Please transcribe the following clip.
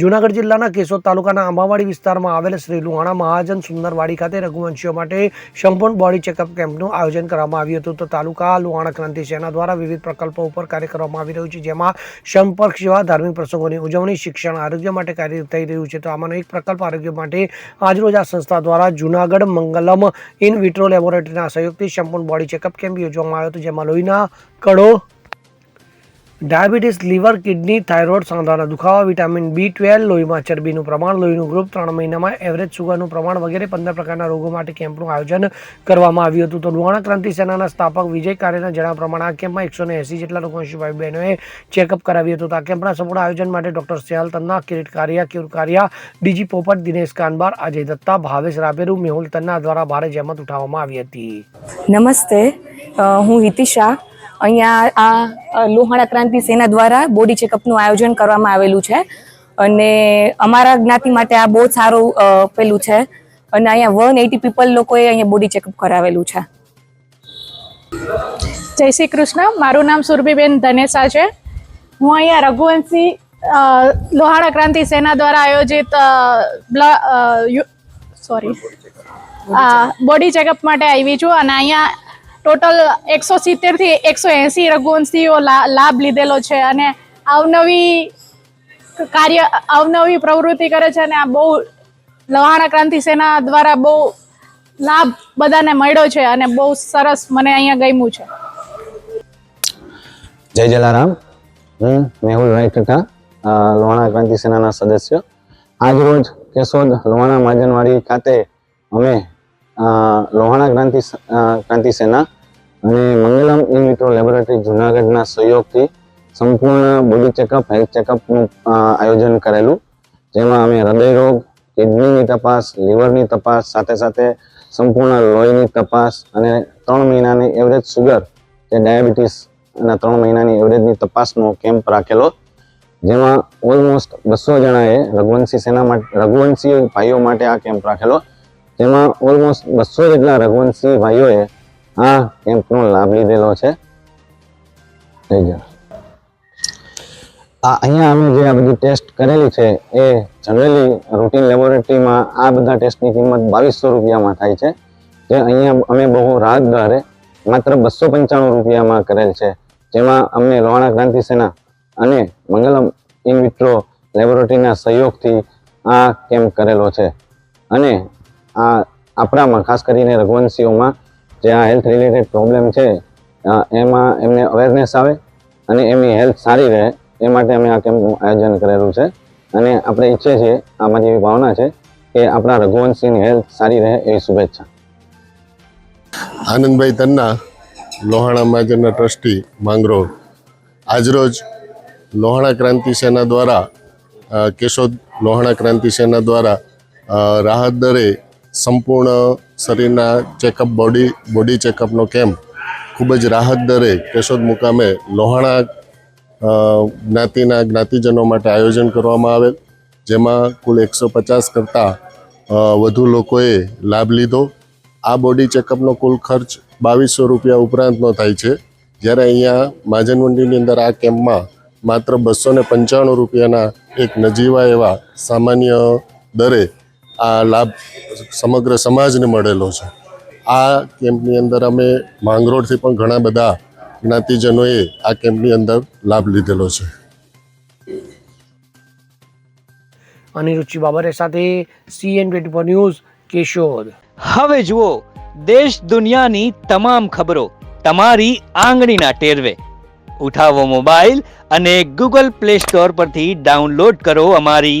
જૂનાગઢ જિલ્લાના કેશોદ તાલુકાના આંબાવાડી વિસ્તારમાં આવેલ શ્રી લુહાણા મહાજન સુંદરવાડી ખાતે રઘુવંશીઓ માટે સંપૂર્ણ બોડી ચેકઅપ કેમ્પનું આયોજન કરવામાં આવ્યું હતું. તો તાલુકા લુહાણા ક્રાંતિ સેના દ્વારા વિવિધ પ્રકલ્પો ઉપર કાર્ય કરવામાં આવી રહ્યું છે, જેમાં સંપર્ક સેવા, ધાર્મિક પ્રસંગોની ઉજવણી, શિક્ષણ, આરોગ્ય માટે કાર્ય થઈ રહ્યું છે. તો આમાંનો એક પ્રકલ્પ આરોગ્ય માટે આજરોજ આ સંસ્થા દ્વારા જૂનાગઢ મંગલમ ઇન વિટ્રો લેબોરેટરીના સહયોગથી સંપૂર્ણ બોડી ચેકઅપ કેમ્પ યોજવામાં આવ્યો હતો, જેમાં લોહીના કણો ડાયાબિટીસ, લીવર, કિડની, થાઇરોઇડ સાંધાના દુખાવા, વિટામિન બી ટ્વેલ્વ, લોહીમાં ચરબીનું પ્રમાણ, લોહીનું ગ્રુપ ત્રણ મહિનામાં એવરેજ સુગરનું પ્રમાણ વગેરે પંદર પ્રકારના રોગો માટે કેમ્પનું આયોજન કરવામાં આવ્યું હતું. તો લુહાણા ક્રાંતિ સેનાના સ્થાપક વિજય કાર્યના જણાવ્યા પ્રમાણે આ કેમ્પમાં એકસો ને એંસી જેટલા લોકો શિવાય બહેનોએ ચેકઅપ કરાવ્યું હતું. આ કેમ્પના સંપૂર્ણ આયોજન માટે ડોક્ટર સેહલ તન્ના, કિરીટ કારિયા કિર કારિયા, ડીજી પોપટ, દિનેશ કાનબાર, અજય દત્તા, ભાવેશ રાબેરુ, મેહુલ તન્ના દ્વારા ભારે જહેમત ઉઠાવવામાં આવી હતી. નમસ્તે. હું હિતિશા અહીંયા આ લોહાણા ક્રાંતિ સેના દ્વારા બોડી ચેકઅપનું આયોજન કરવામાં આવેલું છે. અને અમારા જ્ઞાતિ માટે આ બહુ સારું પેલું છે. અને અહીંયા વન એટી પીપલ લોકોએ અહીંયા બોડી ચેકઅપ કરાવેલું છે. જય શ્રી કૃષ્ણ. મારું નામ સુરભીબેન ધનેસા છે. હું અહીંયા રઘુવંશી લોહાણા ક્રાંતિ સેના દ્વારા આયોજિત સોરી બોડી ચેકઅપ માટે આવી છું. અને અહીંયા ટોટલ એકસો સિત્તેરથી એકસો એંસી રઘુવંશીઓ લાભ લીધેલો છે અને અવનવી કાર્ય, અવનવી પ્રવૃત્તિ કરે છે અને આ બહુ લોહાણા ક્રાંતિ સેના દ્વારા બહુ લાભ બધાને મળ્યો છે અને બહુ સરસ મને અહીંયા ગમ્યું છે. જય જલારામ. હું મેહુલ રાયકટા લોહાણા ક્રાંતિ સેનાના સદસ્ય. આજરોજ કેશોદ લોહાણા માજનવાડી ખાતે અમે લોહાણા ક્રાંતિ ક્રાંતિ સેના અને મંગલમ ઈ મિત્રો લેબોરેટરી જુનાગઢના સહયોગથી સંપૂર્ણ બોડી ચેકઅપ હેલ્થ ચેકઅપનું આયોજન કરેલું. જેમાં અમે હૃદય રોગ કિડનીની તપાસ લીવરની તપાસ, સાથે સાથે સંપૂર્ણ લોહીની તપાસ અને ત્રણ મહિનાની એવરેજ સુગર કે ડાયાબિટીસ અને ત્રણ મહિનાની એવરેજની તપાસનો કેમ્પ રાખેલો. જેમાં ઓલમોસ્ટ બસો જણાએ રઘુવંશી સેના માટે રઘુવંશી ભાઈઓ માટે આ કેમ્પ રાખેલો. જેમાં ઓલમોસ્ટ બસો જેટલા રઘુવંશી ભાઈઓએ આ કેમ્પનો લાભ લીધેલો છે? થઈ ગયો. આ અહીંયા અમે જે આ બધી ટેસ્ટ કરેલી છે, એ જનરલી રૂટીન લેબોરેટરીમાં આ બધા ટેસ્ટની કિંમત બાવીસો રૂપિયામાં થાય છે. જે અહીંયા અમે બહુ રાહત દરે માત્ર બસો પંચાણું રૂપિયામાં કરેલ છે. જેમાં અમને લોહાણા ક્રાંતિ સેના અને મંગલમ ઇન વિટ્રો લેબોરેટરીના સહયોગથી આ કેમ્પ કરેલો છે. અને આ આપણામાં, ખાસ કરીને રઘુવંશીઓમાં જે આ હેલ્થ રિલેટેડ પ્રોબ્લેમ છે એમાં એમને અવેરનેસ આવે અને એમની હેલ્થ સારી રહે, એ માટે અમે આ કેમ્પનું આયોજન કરેલું છે. અને આપણે ઈચ્છીએ છીએ, આમાં એવી ભાવના છે, કે આપણા રઘુવંશીની હેલ્થ સારી રહે એવી શુભેચ્છા. આનંદભાઈ તન્ના, લોહાણા મહાજનના ટ્રસ્ટી, માંગરોળ. આજરોજ લોહાણા ક્રાંતિ સેના દ્વારા કેશોદ લોહાણા ક્રાંતિ સેના દ્વારા રાહત દરે સંપૂર્ણ શરીરના ચેકઅપ બોડી બોડી ચેકઅપનો કેમ્પ ખૂબ જ રાહત દરે કેશોદ મુકામે લોહાણા જ્ઞાતિના જ્ઞાતિજનો માટે આયોજન કરવામાં આવેલ, જેમાં કુલ એકસો પચાસ કરતાં વધુ લોકોએ લાભ લીધો. આ બોડી ચેકઅપનો કુલ ખર્ચ બાવીસો રૂપિયા ઉપરાંતનો થાય છે. જ્યારે અહીંયા માજન મંડીની અંદર આ કેમ્પમાં માત્ર બસો પંચાણું રૂપિયાના એક નજીવા એવા સામાન્ય દરે આ લાભ સમગ્ર સમાજને મળેલો છે. આ કેમ્પની અંદર અમે માંગરોળથી પણ ઘણા બધા જ્ઞાતિજનોએ આ કેમ્પની અંદર લાભ લીધેલો છે. અનિરુચિ બાબરે સાથે CN twenty four news Keshod. હવે જુઓ દેશ દુનિયાની તમામ ખબરો તમારી આંગળીના ટેરવે. ઉઠાવો મોબાઈલ અને ગૂગલ પ્લે સ્ટોર પરથી ડાઉનલોડ કરો અમારી